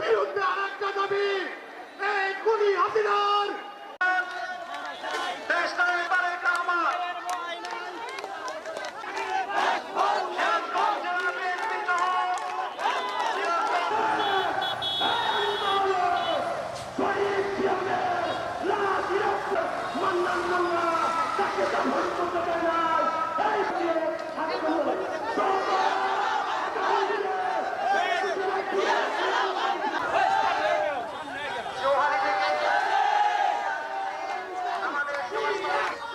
বিরুদ্ধে আরেকটা দাবি এই খুনি হাসিনা। Yeah.